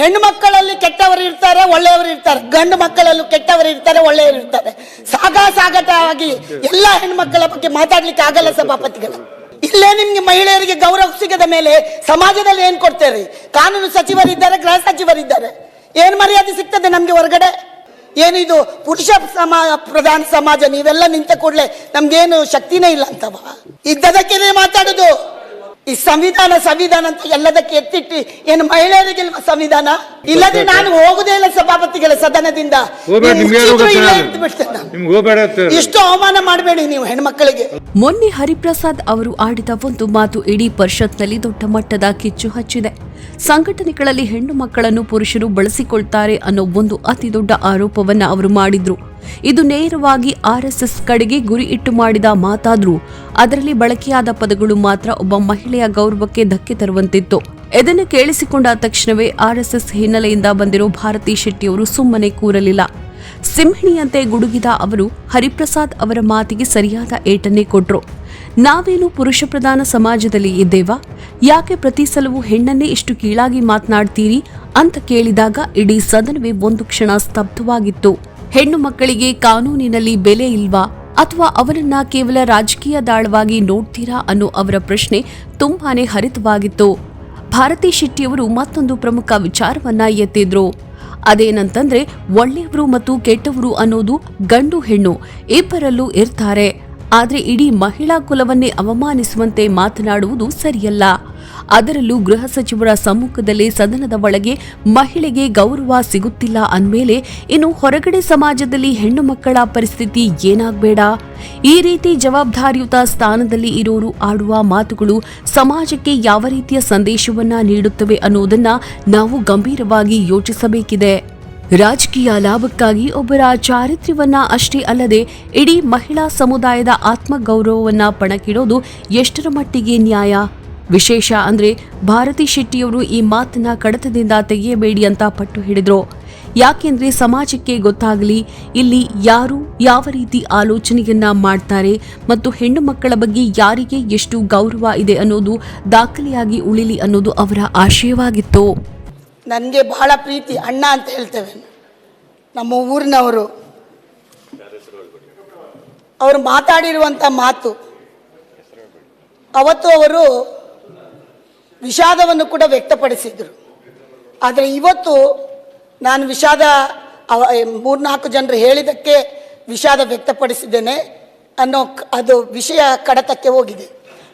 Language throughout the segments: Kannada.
ಹೆಣ್ಣು ಮಕ್ಕಳಲ್ಲಿ ಕೆಟ್ಟವರು ಇರ್ತಾರೆ, ಒಳ್ಳೆಯವರು ಇರ್ತಾರೆ. ಗಂಡು ಮಕ್ಕಳಲ್ಲೂ ಕೆಟ್ಟವರು ಇರ್ತಾರೆ, ಒಳ್ಳೆಯವರು ಇರ್ತಾರೆ. ಸಾಗಾ ಸಾಗಟವಾಗಿ ಎಲ್ಲ ಹೆಣ್ಮಕ್ಕಳ ಬಗ್ಗೆ ಮಾತಾಡ್ಲಿಕ್ಕೆ ಆಗಲ್ಲ ಸಭಾಪತಿಗಳು. ಇಲ್ಲೇ ನಿಮ್ಗೆ ಮಹಿಳೆಯರಿಗೆ ಗೌರವ ಸಿಗದ ಮೇಲೆ ಸಮಾಜದಲ್ಲಿ ಏನ್ ಕೊಡ್ತೇವೆ ಕಾನೂನು ಸಚಿವರಿದ್ದಾರೆ, ಗೃಹ ಸಚಿವರಿದ್ದಾರೆ. ಏನ್ ಮರ್ಯಾದೆ ಸಿಗ್ತದೆ ನಮ್ಗೆ ಹೊರಗಡೆ? ಏನಿದು? ಪುರುಷ ಸಮಾ, ಪ್ರಧಾನ ಸಮಾಜ, ನೀವೆಲ್ಲ ನಿಂತ ಕೂಡಲೇ ನಮ್ಗೇನು ಶಕ್ತಿನೇ ಇಲ್ಲ ಅಂತವ? ಇದ್ದದಕ್ಕೇನೆ ಮಾತಾಡುದು. ಈ ಸಂವಿಧಾನ ಸಂವಿಧಾನ ಅಂತ ಎಲ್ಲದಕ್ಕೆ ಎತ್ತಿಟ್ಟು ಏನು ಮಹಿಳೆಯರಿಗೆ ಸಂವಿಧಾನ? ಇಲ್ಲದೆ ನಾನು ಹೋಗುದೇ ಇಲ್ಲ ಸಭಾಪತಿಗಳ ಸದನದಿಂದ. ಇಷ್ಟು ಅವಮಾನ ಮಾಡಬೇಡಿ ನೀವು ಹೆಣ್ಮಕ್ಕಳಿಗೆ ಮೊನ್ನೆ ಹರಿಪ್ರಸಾದ್ ಅವರು ಆಡಿದ ಒಂದು ಮಾತು ಇಡೀ ಪರಿಷತ್ನಲ್ಲಿ ದೊಡ್ಡ ಮಟ್ಟದ ಕಿಚ್ಚು ಹಚ್ಚಿದೆ. ಸಂಘಟನೆಗಳಲ್ಲಿ ಹೆಣ್ಣು ಮಕ್ಕಳನ್ನು ಪುರುಷರು ಬಳಸಿಕೊಳ್ತಾರೆ ಅನ್ನೋ ಒಂದು ಅತಿ ದೊಡ್ಡ ಆರೋಪವನ್ನ ಅವರು ಮಾಡಿದ್ರು. ಇದು ನೇರವಾಗಿ ಆರ್ಎಸ್ಎಸ್ ಕಡೆಗೆ ಗುರಿ ಇಟ್ಟು ಮಾಡಿದ ಮಾತಾದ್ರೂ ಅದರಲ್ಲಿ ಬಳಕೆಯಾದ ಪದಗಳು ಮಾತ್ರ ಒಬ್ಬ ಮಹಿಳೆಯ ಗೌರವಕ್ಕೆ ಧಕ್ಕೆ ತರುವಂತಿತ್ತು. ಇದನ್ನು ಕೇಳಿಸಿಕೊಂಡ ತಕ್ಷಣವೇ ಆರ್ಎಸ್ಎಸ್ ಹಿನ್ನೆಲೆಯಿಂದ ಬಂದಿರೋ ಭಾರತಿ ಶೆಟ್ಟಿಯವರು ಸುಮ್ಮನೆ ಕೂರಲಿಲ್ಲ. ಸಿಂಹಿಣಿಯಂತೆ ಗುಡುಗಿದ ಅವರು ಹರಿಪ್ರಸಾದ್ ಅವರ ಮಾತಿಗೆ ಸರಿಯಾದ ಏಟನ್ನೇ ಕೊಟ್ರು. ನಾವೇನು ಪುರುಷ ಪ್ರಧಾನ ಸಮಾಜದಲ್ಲಿ ಇದ್ದೇವಾ ಯಾಕೆ ಪ್ರತಿ ಸಲವೂ ಹೆಣ್ಣನ್ನೇ ಇಷ್ಟು ಕೀಳಾಗಿ ಮಾತನಾಡ್ತೀರಿ? ಅಂತ ಕೇಳಿದಾಗ ಇಡೀ ಸದನವೇ ಒಂದು ಕ್ಷಣ ಸ್ತಬ್ಧವಾಗಿತ್ತು. ಹೆಣ್ಣು ಮಕ್ಕಳಿಗೆ ಕಾನೂನಿನಲ್ಲಿ ಬೆಲೆ ಇಲ್ವಾ ಅಥವಾ ಅವರನ್ನ ಕೇವಲ ರಾಜಕೀಯ ದಾಳವಾಗಿ ನೋಡ್ತೀರಾ ಅನ್ನೋ ಅವರ ಪ್ರಶ್ನೆ ತುಂಬಾನೇ ಹರಿತವಾಗಿತ್ತು. ಭಾರತಿ ಶೆಟ್ಟಿಯವರು ಮತ್ತೊಂದು ಪ್ರಮುಖ ವಿಚಾರವನ್ನ ಎತ್ತಿದ್ರು. ಅದೇನಂತಂದ್ರೆ ಒಳ್ಳೆಯವರು ಮತ್ತು ಕೆಟ್ಟವರು ಅನ್ನೋದು ಗಂಡು ಹೆಣ್ಣು, ಇಬ್ಬರಲ್ಲೂ ಇರ್ತಾರೆ. ಆದ್ರೆ ಇಡೀ ಮಹಿಳಾ ಕುಲವನ್ನೇ ಅವಮಾನಿಸುವಂತೆ ಮಾತನಾಡುವುದು ಸರಿಯಲ್ಲ. ಅದರಲ್ಲೂ ಗೃಹ ಸಚಿವರ ಸಮ್ಮುಖದಲ್ಲಿ ಸದನದ ಒಳಗೆ ಮಹಿಳೆಗೆ ಗೌರವ ಸಿಗುತ್ತಿಲ್ಲ ಅಂದಮೇಲೆ ಇನ್ನು ಹೊರಗಡೆ ಸಮಾಜದಲ್ಲಿ ಹೆಣ್ಣು ಮಕ್ಕಳ ಪರಿಸ್ಥಿತಿ ಏನಾಗಬೇಡ? ಈ ರೀತಿ ಜವಾಬ್ದಾರಿಯುತ ಸ್ಥಾನದಲ್ಲಿ ಇರೋರು ಆಡುವ ಮಾತುಗಳು ಸಮಾಜಕ್ಕೆ ಯಾವ ರೀತಿಯ ಸಂದೇಶವನ್ನ ನೀಡುತ್ತವೆ ಅನ್ನೋದನ್ನ ನಾವು ಗಂಭೀರವಾಗಿ ಯೋಚಿಸಬೇಕಿದೆ. ರಾಜಕೀಯ ಲಾಭಕ್ಕಾಗಿ ಒಬ್ಬರ ಚಾರಿತ್ರ್ಯವನ್ನ ಅಷ್ಟೇ ಅಲ್ಲದೆ ಇಡೀ ಮಹಿಳಾ ಸಮುದಾಯದ ಆತ್ಮಗೌರವವನ್ನ ಪಣಕ್ಕಿಡೋದು ಎಷ್ಟರ ಮಟ್ಟಿಗೆ ನ್ಯಾಯ? ವಿಶೇಷ ಅಂದ್ರೆ ಭಾರತಿ ಶೆಟ್ಟಿಯವರು ಈ ಮಾತನ್ನ ಕಡತದಿಂದ ತೆಗೆಯಬೇಡಿ ಅಂತ ಪಟ್ಟು ಹಿಡಿದ್ರು. ಯಾಕೆಂದ್ರೆ ಸಮಾಜಕ್ಕೆ ಗೊತ್ತಾಗಲಿ, ಇಲ್ಲಿ ಯಾರು ಯಾವ ರೀತಿ ಆಲೋಚನೆಯನ್ನ ಮಾಡ್ತಾರೆ ಮತ್ತು ಹೆಣ್ಣು ಮಕ್ಕಳ ಬಗ್ಗೆ ಯಾರಿಗೆ ಎಷ್ಟು ಗೌರವ ಇದೆ ಅನ್ನೋದು ದಾಖಲೆಯಾಗಿ ಉಳಿಲಿ ಅನ್ನೋದು ಅವರ ಆಶಯವಾಗಿತ್ತು. ನನಗೆ ಬಹಳ ಪ್ರೀತಿ ಅಣ್ಣ ಅಂತ ಹೇಳ್ತೇವೆ. ನಮ್ಮ ಊರಿನವರು. ಅವರು ಮಾತಾಡಿರುವಂಥ ಮಾತು. ಅವತ್ತು ಅವರು ವಿಷಾದವನ್ನು ಕೂಡ ವ್ಯಕ್ತಪಡಿಸಿದರು. ಆದರೆ ಇವತ್ತು ನಾನು ವಿಷಾದ ಅವ ಮೂರ್ನಾಲ್ಕು ಜನರು ಹೇಳಿದ್ದಕ್ಕೆ ವಿಷಾದ ವ್ಯಕ್ತಪಡಿಸಿದ್ದೇನೆ ಅನ್ನೋ ಅದು ವಿಷಯ ಕಡತಕ್ಕೆ ಹೋಗಿದೆ.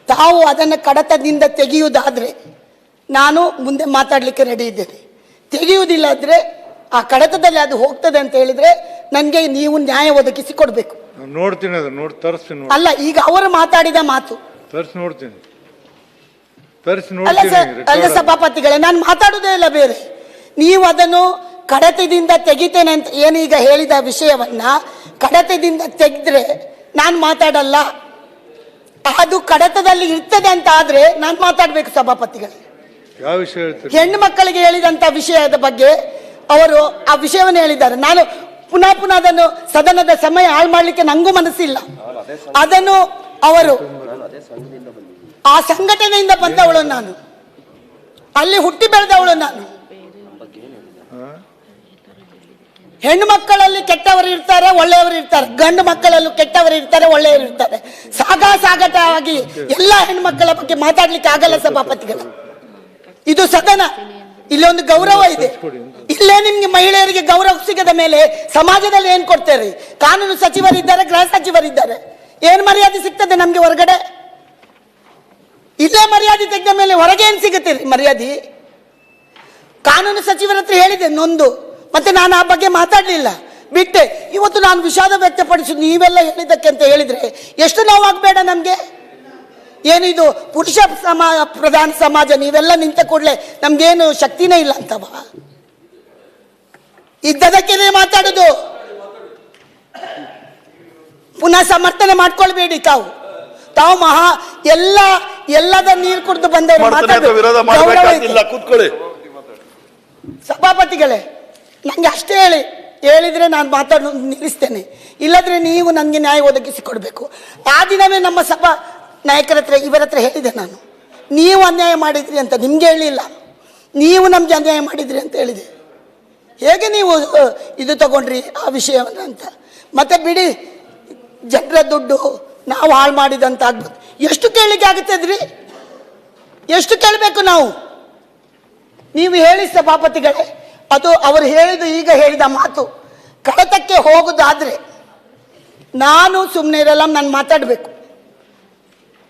ತಾವು ಅದನ್ನು ಕಡತದಿಂದ ತೆಗೆಯುವುದಾದರೆ ನಾನು ಮುಂದೆ ಮಾತಾಡಲಿಕ್ಕೆ ರೆಡಿ ಇದ್ದೇನೆ. ತೆಗೆಯುವುದಿಲ್ಲ ಅಂದರೆ ಆ ಕಡತದಲ್ಲಿ ಅದು ಹೋಗ್ತದೆ ಅಂತ ಹೇಳಿದ್ರೆ ನನಗೆ ನೀವು ನ್ಯಾಯ ಒದಗಿಸಿ ಕೊಡಬೇಕು ನೋಡ್ತೀನಿ ಅದು ನೋಡಿ ತರಿಸ್ತೀನಿ ಅಲ್ಲ ಈಗ ಅವರು ಮಾತಾಡಿದ ಮಾತು. ತರಿಸಿ ನೋಡ್ತೀನಿ. ತರಿಸಿ ಅಲ್ಲ ಸರ್ ಅಲ್ಲ ಸಭಾಪತಿಗಳೇ ನಾನು ಮಾತಾಡುವುದೇ ಇಲ್ಲ ಬೇರೆ. ನೀವು ಅದನ್ನು ಕಡತದಿಂದ ತೆಗಿತೇನೆ ಅಂತ ಏನೀಗ ಹೇಳಿದ ವಿಷಯವನ್ನ ಕಡತದಿಂದ ತೆಗೆದ್ರೆ ನಾನು ಮಾತಾಡಲ್ಲ. ಅದು ಕಡತದಲ್ಲಿ ಇರ್ತದೆ ಅಂತ ಆದ್ರೆ ನಾನು ಮಾತಾಡ್ಬೇಕು ಸಭಾಪತಿಗಳೇ. ಹೆಣ್ಣು ಮಕ್ಕಳಿಗೆ ಹೇಳಿದಂತ ವಿಷಯದ ಬಗ್ಗೆ ಅವರು ಆ ವಿಷಯವನ್ನು ಹೇಳಿದ್ದಾರೆ. ನಾನು ಪುನಃ ಪುನಃ ಅದನ್ನು ಸದನದ ಸಮಯ ಹಾಳು ಮಾಡಲಿಕ್ಕೆ ನಂಗೂ ಮನಸ್ಸಿಲ್ಲ. ಅದನ್ನು ಅವರು ಆ ಸಂಘಟನೆಯಿಂದ ಬಂದವಳು ನಾನು. ಅಲ್ಲಿ ಹುಟ್ಟಿ ಬೆಳೆದವಳು ನಾನು. ಹೆಣ್ಣು ಮಕ್ಕಳಲ್ಲಿ ಕೆಟ್ಟವರು ಇರ್ತಾರೆ, ಒಳ್ಳೆಯವರು ಇರ್ತಾರೆ. ಗಂಡು ಮಕ್ಕಳಲ್ಲೂ ಕೆಟ್ಟವರು ಇರ್ತಾರೆ, ಒಳ್ಳೆಯವರು ಇರ್ತಾರೆ. ಸಾಗಾ ಸಾಗಟವಾಗಿ ಎಲ್ಲ ಹೆಣ್ಮಕ್ಕಳ ಬಗ್ಗೆ ಮಾತಾಡ್ಲಿಕ್ಕೆ ಆಗಲ್ಲ ಸಭಾಪತಿಗಳು. ಇದು ಸದನ. ಇಲ್ಲೊಂದು ಗೌರವ ಇದೆ. ಇಲ್ಲೇ ನಿಮ್ಗೆ ಮಹಿಳೆಯರಿಗೆ ಗೌರವ ಸಿಗದ ಮೇಲೆ ಸಮಾಜದಲ್ಲಿ ಏನ್ ಕೊಡ್ತೇರಿ? ಕಾನೂನು ಸಚಿವರಿದ್ದಾರೆ, ಗೃಹ ಸಚಿವರಿದ್ದಾರೆ. ಏನ್ ಮರ್ಯಾದೆ ಸಿಗ್ತದೆ ನಮ್ಗೆ ಹೊರಗಡೆ? ಇಲ್ಲೇ ಮರ್ಯಾದೆ ತೆಗೆದ ಮೇಲೆ ಹೊರಗೆ ಏನ್ ಸಿಗುತ್ತೆ ಮರ್ಯಾದೆ? ಕಾನೂನು ಸಚಿವರ ಹತ್ರ ಹೇಳಿದೆ ನೊಂದು. ಮತ್ತೆ ನಾನು ಆ ಬಗ್ಗೆ ಮಾತಾಡಲಿಲ್ಲ. ಬಿಟ್ಟೆ. ಇವತ್ತು ನಾನು ವಿಷಾದ ವ್ಯಕ್ತಪಡಿಸಿದ್ದು ನೀವೆಲ್ಲ ಹೇಳಿದ್ದಕ್ಕೆ ಅಂತ ಹೇಳಿದ್ರೆ ಎಷ್ಟು ನೋವಾಗಬೇಡ ನಮಗೆ? ಏನಿದು ಪುರುಷ ಸಮಾ ಪ್ರಧಾನ ಸಮಾಜ ನೀವೆಲ್ಲ ನಿಂತ ಕೂಡಲೇ ನಮ್ಗೇನು ಶಕ್ತಿನೇ ಇಲ್ಲ ಅಂತವ? ಇದ್ದದಕ್ಕೇನೆ ಮಾತಾಡುದು. ಪುನಃ ಸಮರ್ಥನೆ ಮಾಡ್ಕೊಳ್ಬೇಡಿ ತಾವು. ತಾವು ಮಹಾ ಎಲ್ಲ ಎಲ್ಲದ ನೀರು ಕುಡಿದು ಬಂದವರು ಕೂತ್ಕೊಳ್ಳಿ. ಸಭಾಪತಿಗಳೇ ನಂಗೆ ಅಷ್ಟೇ ಹೇಳಿ ಹೇಳಿದ್ರೆ ನಾನು ಮಾತಾಡೋದು ನಿಲ್ಲಿಸ್ತೇನೆ. ಇಲ್ಲದ್ರೆ ನೀವು ನನಗೆ ನ್ಯಾಯ ಒದಗಿಸಿ ಕೊಡಬೇಕು ಆ ದಿನವೇ ನಮ್ಮ ಸಭಾ ನಾಯಕರ ಹತ್ರ, ಇವರ ಹತ್ರ ಹೇಳಿದೆ ನಾನು. ನೀವು ಅನ್ಯಾಯ ಮಾಡಿದ್ರಿ ಅಂತ ನಿಮಗೆ ಹೇಳಿಲ್ಲ. ನೀವು ನಮ್ಗೆ ಅನ್ಯಾಯ ಮಾಡಿದ್ರಿ ಅಂತ ಹೇಳಿದೆ. ಹೇಗೆ ನೀವು ಇದು ತಗೊಂಡ್ರಿ ಆ ವಿಷಯವನ್ನು ಅಂತ? ಮತ್ತೆ ಬಿಡಿ, ಜನರ ದುಡ್ಡು ನಾವು ಹಾಳು ಮಾಡಿದಂತ ಆಗ್ಬೋದು. ಎಷ್ಟು ಕೇಳಲಿಕ್ಕೆ ಆಗುತ್ತದ್ರಿ ಎಷ್ಟು ಕೇಳಬೇಕು ನಾವು? ನೀವು ಹೇಳಿ ಸಭಾಪತಿಗಳೇ ಅದು ಅವರು ಹೇಳಿದ ಈಗ ಹೇಳಿದ ಮಾತು. ಕಡತಕ್ಕೆ ಹೋಗುದಾದ್ರೆ ನಾನು ಸುಮ್ಮನೆ ಇರಲ್ಲ, ನಾನು ಮಾತಾಡಬೇಕು.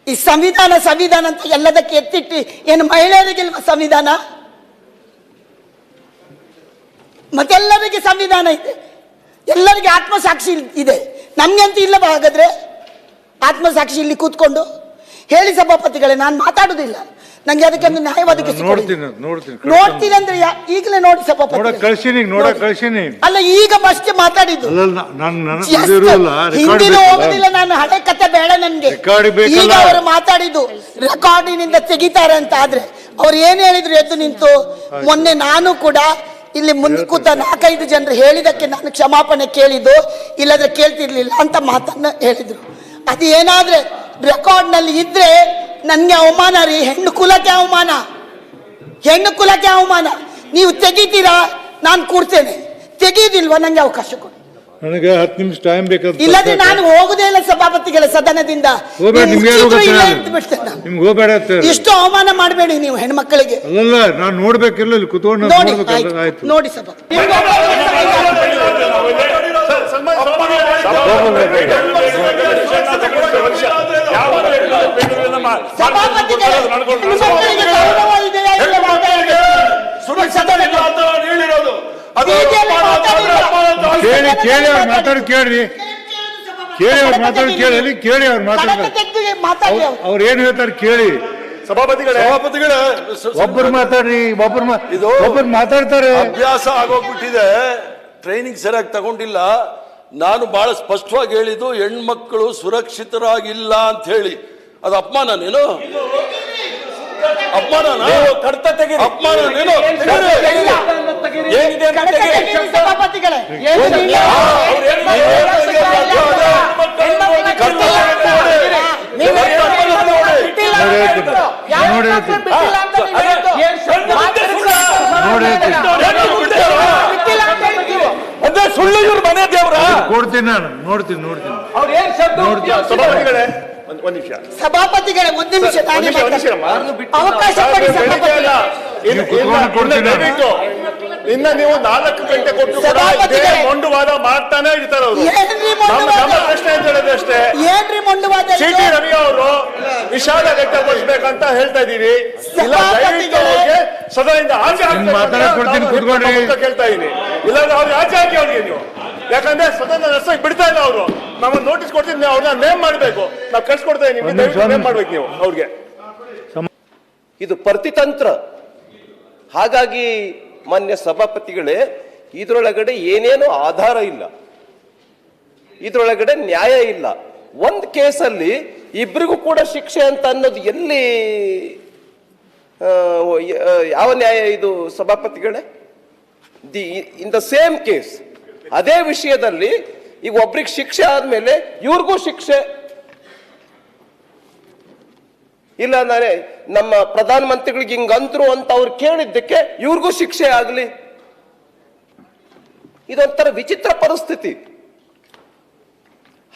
ಈ ಸಂವಿಧಾನ ಸಂವಿಧಾನ ಅಂತ ಎಲ್ಲದಕ್ಕೆ ಎತ್ತಿಟ್ಟು ಏನು ಮಹಿಳೆಯರಿಗಿಲ್ವ ಸಂವಿಧಾನ? ಮತ್ತೆಲ್ಲರಿಗೆ ಸಂವಿಧಾನ ಇದೆ. ಎಲ್ಲರಿಗೆ ಆತ್ಮಸಾಕ್ಷಿ ಇದೆ. ನಮ್ಗೆ ಅಂತ ಇಲ್ಲವ ಹಾಗಾದ್ರೆ. ಆತ್ಮಸಾಕ್ಷಿ ಇಲ್ಲಿ ಕೂತ್ಕೊಂಡು. ಹೇಳಿ ಸಭಾಪತಿಗಳೇ, ನಾನು ಮಾತಾಡುದಿಲ್ಲ. ನಂಗೆ ಅದಕ್ಕೆ ಒಂದು ನ್ಯಾಯ ಒದಗಿಸಿಕೊಡಿ ನೋಡ್ತೀನಿ ನೋಡ್ತೀನಿ ನೋಡ್ತೀನಿ ಅಂದ್ರೆ ಯಾ- ಈಗಲೇ ನೋಡಿ ನೋಡಕ್ ಸಭಾಪತಿ ಕಳ್ಸೀನಿ ನೋಡಕ್ ಕಳ್ಸೀನಿ ಅಲ್ಲ ಈಗ ಫಸ್ಟ್ ಮಾತಾಡಿದ್ದು. ಅಲ್ಲ ನಾನು ಹಿಂದಿನ ರೆಕಾರ್ಡ್ ನಾನು ಹಳೆ ಕತೆ ಬೇಡ ನನ್ಗೆ. Record ಬೇಕಲ್ಲ? ಈಗ ಅವರು ಮಾತಾಡಿದ್ದು ರೆಕಾರ್ಡಿನಿಂದ ತೆಗಿತಾರೆ ಅಂತ ಆದ್ರೆ ಅವ್ರು ಏನ್ ಹೇಳಿದ್ರು ಎದ್ದು ನಿಂತು? ಮೊನ್ನೆ ನಾನು ಕೂಡ ಇಲ್ಲಿ ಮುಂದೆ ಕೂತ ನಾಲ್ಕೈದು ಜನರು ಹೇಳಿದಕ್ಕೆ ನಾನು ಕ್ಷಮಾಪಣೆ ಕೇಳಿದ್ದು ಇಲ್ಲದ್ರೆ ಕೇಳ್ತಿರ್ಲಿಲ್ಲ ಅಂತ ಮಾತನ್ನ ಹೇಳಿದ್ರು. ಅದು ಏನಾದ್ರೆ ರೆಕಾರ್ಡ್ನಲ್ಲಿ ಇದ್ರೆ ನನ್ಗೆ ಅವಮಾನ ರೀ ಹೆಣ್ಣು ಕುಲಕ್ಕೆ ಅವಮಾನ. ಹೆಣ್ಣು ಕುಲಕ್ಕೆ ಅವಮಾನ. ನೀವು ತೆಗಿತೀರಾ ನಾನು ಕೂಡ್ತೇನೆ. ತೆಗೀದಿಲ್ವಾ ನನಗೆ ಅವಕಾಶ ಕೊಡಿ. ನನಗೆ ಹತ್ತು ನಿಮಿಷ ಟೈಮ್ ಬೇಕಾದ ಇಲ್ಲದೆ ನಾನು ಹೋಗುದೇ ಇಲ್ಲ ಸಭಾಪತಿಗಳ ಸದನದಿಂದ. ನಿಮ್ಗೆ ಹೋಗ್ಬೇಡ ಇಷ್ಟು ಅವಮಾನ ಮಾಡಬೇಡಿ ನೀವು ಹೆಣ್ಮಕ್ಕಳಿಗೆ ಅಲ್ಲಲ್ಲ ನಾನು ನೋಡ್ಬೇಕಿಲ್ಲ ಇಲ್ಲಿ ಕುತ್ಕೊಂಡು ನೋಡಿ ನೋಡ್ಬೇಕಲ್ಲ ಕೇಳಿ ಕೇಳಿ ಅವ್ರು ಮಾತಾಡಿ ಕೇಳ್ರಿ. ಕೇಳಿ ಅವ್ರು ಮಾತಾಡಿ ಕೇಳಿ ಕೇಳಿ ಅವ್ರು ಮಾತಾಡ್ತಾರೆ ಅವ್ರು. ಅವ್ರು ಏನ್ ಹೇಳ್ತಾರೆ ಕೇಳಿ. ಸಭಾಪತಿಗಳೇ ಸಭಾಪತಿಗಳೇ ಒಬ್ಬರು ಮಾತಾಡ್ರಿ ಒಬ್ಬರು ಮಾ- ಇದು- ಒಬ್ಬರು ಮಾತಾಡ್ತಾರೆ. ಅಭ್ಯಾಸ ಆಗೋಗ್ಬಿಟ್ಟಿದೆ. ಟ್ರೈನಿಂಗ್ ಸರಿಯಾಗಿ ತಗೊಂಡಿಲ್ಲ. ನಾನು ಬಹಳ ಸ್ಪಷ್ಟವಾಗಿ ಹೇಳಿದ್ದು ಹೆಣ್ಮಕ್ಕಳು ಸುರಕ್ಷಿತರಾಗಿಲ್ಲ ಅಂತ ಹೇಳಿ. ಅದು ಅಪಮಾನ ನೀನು? ಅಪಮಾನ ನೀನು? ಕೊಡ್ತೀನಿ ನಾನು ನೋಡ್ತೀನಿ ನೋಡ್ತೀನಿ. ಸಭಾಪತಿಗಳೇ ಒಂದ್ ಒಂದ್ ನಿಮಿಷ. ಸಭಾಪತಿಗಳೇ ಒಂದು ನಿಮಿಷ ಒಂದ್. ಅವಕಾಶ ಕೊಡಿ ಸಭಾಪತಿಗಳೇ ನೀವು ಕುತ್ಕೊಂಡು ಕೊಡ್ತೀನಿ ನಾನು. ದಯವಿಟ್ಟು ಇನ್ನ ನೀವು ನಾಲ್ಕು ಗಂಟೆ ಕೊಟ್ಟು ಕೂಡ ಇದೇ ಸಭಾಪತಿಗಳೇ. ಮೊಂಡುವಾದ ಮಾಡ್ತಾನೆ ಇರ್ತಾರೆ ಅವರು. ಏನ್ರಿ ನಮ್ಮ ಮೊಂಡುವಾದ? ನಮ್ಮ ಪ್ರಶ್ನೆ ಅಂತ ಅಷ್ಟೇ. ಏನ್ರಿ ಮೊಂಡುವಾದ ಸಿ ಟಿ ರವಿ ಅವರು ವಿಶಾಲ ವ್ಯಕ್ತಪಡಿಸ್ಬೇಕಂತ ಹೇಳ್ತಾ ಇದೀವಿ ಇಲ್ಲ ದಯವಿಟ್ಟು ಅವ್ರಿಗೆ ಸದನದಿಂದ ಆಚೆ ಕೊಡ್ತೀನಿ, ಕೂತ್ಕೊಳ್ರಿ. ಅಂತ ಕೇಳ್ತಾ ಇದೀನಿ ಇಲ್ಲಾಂದ್ರೆ ಅವ್ರಿಗೆ ಆಚೆ ಹಾಕಿ ಅವ್ರಿಗೆ ನೀವು? ಯಾಕಂದ್ರೆ ಸ್ವತಂತ್ರ ನಡೆಸಕ್ ಬಿಡ್ತಾ ಇಲ್ಲ ಅವರು. ನಮಗೆ ನೋಟಿಸ್ ಕೊಡ್ತೀನಿ ನೀವು ಅವ್ರನ್ನ ನೇಮ್ ಮಾಡಬೇಕು. ನಾವು ಕಳ್ಸಿಕೊಡ್ತಾ ನಿಮಗೆ ನಿಮ್ಗೆ ನೇಮ್ ಮಾಡ್ಬೇಕು ನೀವು ಅವ್ರಿಗೆ. ಇದು ಪ್ರತಿತಂತ್ರ. ಹಾಗಾಗಿ ಮಾನ್ಯ ಸಭಾಪತಿಗಳೇ ಇದರೊಳಗಡೆ ಏನೇನು ಆಧಾರ ಇಲ್ಲ. ಇದರೊಳಗಡೆ ನ್ಯಾಯ ಇಲ್ಲ. ಒಂದ್ ಕೇಸಲ್ಲಿ ಇಬ್ಬರಿಗೂ ಕೂಡ ಶಿಕ್ಷೆ ಅಂತ ಅನ್ನೋದು ಎಲ್ಲಿ ಯಾವ ನ್ಯಾಯ ಇದು ಸಭಾಪತಿಗಳೇ? The in the same case. ಅದೇ ವಿಷಯದಲ್ಲಿ ಈಗ ಒಬ್ರಿಗೆ ಶಿಕ್ಷೆ ಆದ್ಮೇಲೆ ಇವ್ರಿಗೂ ಶಿಕ್ಷೆ. ಇಲ್ಲ ಅಂದರೆ ನಮ್ಮ ಪ್ರಧಾನ ಮಂತ್ರಿಗಳಿಗೆ ಹಿಂಗಂದ್ರು ಅಂತ ಅವ್ರು ಕೇಳಿದ್ದಕ್ಕೆ ಇವ್ರಿಗೂ ಶಿಕ್ಷೆ ಆಗಲಿ. ಇದೊಂಥರ ವಿಚಿತ್ರ ಪರಿಸ್ಥಿತಿ.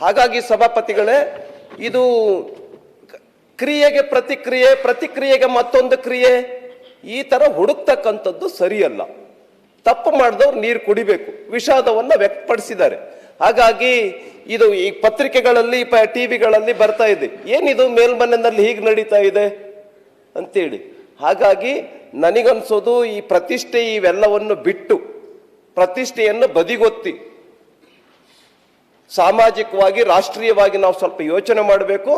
ಹಾಗಾಗಿ ಸಭಾಪತಿಗಳೇ, ಇದು ಕ್ರಿಯೆಗೆ ಪ್ರತಿಕ್ರಿಯೆ, ಪ್ರತಿಕ್ರಿಯೆಗೆ ಮತ್ತೊಂದು ಕ್ರಿಯೆ. ಈ ಥರ ಹುಡುಕ್ತಕ್ಕಂಥದ್ದು ಸರಿಯಲ್ಲ. ತಪ್ಪು ಮಾಡಿದವ್ರು ನೀರು ಕುಡಿಬೇಕು. ವಿಷಾದವನ್ನು ವ್ಯಕ್ತಪಡಿಸಿದ್ದಾರೆ. ಹಾಗಾಗಿ ಇದು ಈ ಪತ್ರಿಕೆಗಳಲ್ಲಿ ಟಿ ವಿಗಳಲ್ಲಿ ಬರ್ತಾ ಇದೆ. ಏನಿದು? ಮೇಲ್ಮನೆಯಲ್ಲಿ ಹೀಗೆ ನಡೀತಾ ಇದೆ ಅಂತೇಳಿ. ಹಾಗಾಗಿ ನನಗನ್ಸೋದು ಈ ಪ್ರತಿಷ್ಠೆ ಇವೆಲ್ಲವನ್ನು ಬಿಟ್ಟು, ಪ್ರತಿಷ್ಠೆಯನ್ನು ಬದಿಗೊತ್ತಿ, ಸಾಮಾಜಿಕವಾಗಿ, ರಾಷ್ಟ್ರೀಯವಾಗಿ ನಾವು ಸ್ವಲ್ಪ ಯೋಚನೆ ಮಾಡಬೇಕು.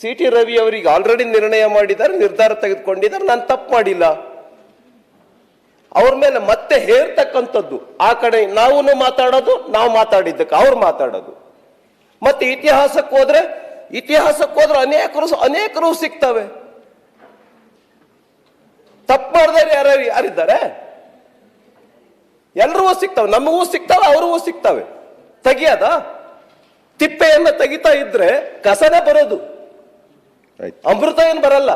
ಸಿ ಟಿ ರವಿ ಅವರಿಗೆ ಆಲ್ರೆಡಿ ನಿರ್ಣಯ ಮಾಡಿದ್ದಾರೆ, ನಿರ್ಧಾರ ತೆಗೆದುಕೊಂಡಿದ್ದಾರೆ. ನಾನು ತಪ್ಪು ಮಾಡಿಲ್ಲ. ಅವ್ರ ಮೇಲೆ ಮತ್ತೆ ಹೇರ್ತಕ್ಕಂಥದ್ದು. ಆ ಕಡೆ ನಾವು ಮಾತಾಡೋದು ನಾವು ಮಾತಾಡಿದ್ದಕ್ಕೆ ಅವ್ರು ಮಾತಾಡೋದು. ಮತ್ತೆ ಇತಿಹಾಸಕ್ಕೆ ಹೋದ್ರೆ ಇತಿಹಾಸಕ್ಕೆ ಹೋದ್ರೆ ಅನೇಕರು ಅನೇಕರು ಸಿಗ್ತವೆ. ತಪ್ಪು ಯಾರ ಯಾರು ಯಾರಿದ್ದಾರೆ? ಎಲ್ರಿಗೂ ಸಿಗ್ತವೆ ನಮಗೂ ಸಿಗ್ತವೆ ಅವ್ರಿಗೂ ಸಿಗ್ತವೆ. ತೆಗಿಯದ? ತಿಪ್ಪೆಯನ್ನು ತೆಗಿತಾ ಇದ್ರೆ ಕಸನೇ ಬರೋದು. ಅಮೃತ ಏನು ಬರಲ್ಲ.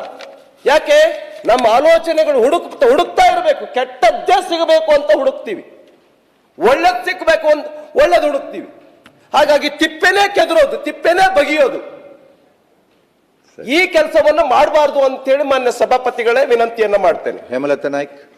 ಯಾಕೆ? ನಮ್ಮ ಆಲೋಚನೆಗಳು ಹುಡುಕ್ತಾ ಹುಡುಕ್ತಾ ಇರಬೇಕು. ಕೆಟ್ಟದ್ದೇ ಸಿಗಬೇಕು ಅಂತ ಹುಡುಕ್ತೀವಿ. ಒಳ್ಳೇದು ಸಿಕ್ಕಬೇಕು ಅಂತ ಒಳ್ಳೇದು ಹುಡುಕ್ತೀವಿ. ಹಾಗಾಗಿ ತಿಪ್ಪೆನೇ ಕೆದರೋದು ತಿಪ್ಪೆನೇ ಬಗೆಯೋದು. ಈ ಕೆಲಸವನ್ನು ಮಾಡಬಾರ್ದು ಅಂತೇಳಿ ಮಾನ್ಯ ಸಭಾಪತಿಗಳೇ ವಿನಂತಿಯನ್ನ ಮಾಡ್ತೇನೆ. ಹೇಮಲತಾ ನಾಯ್ಕ್.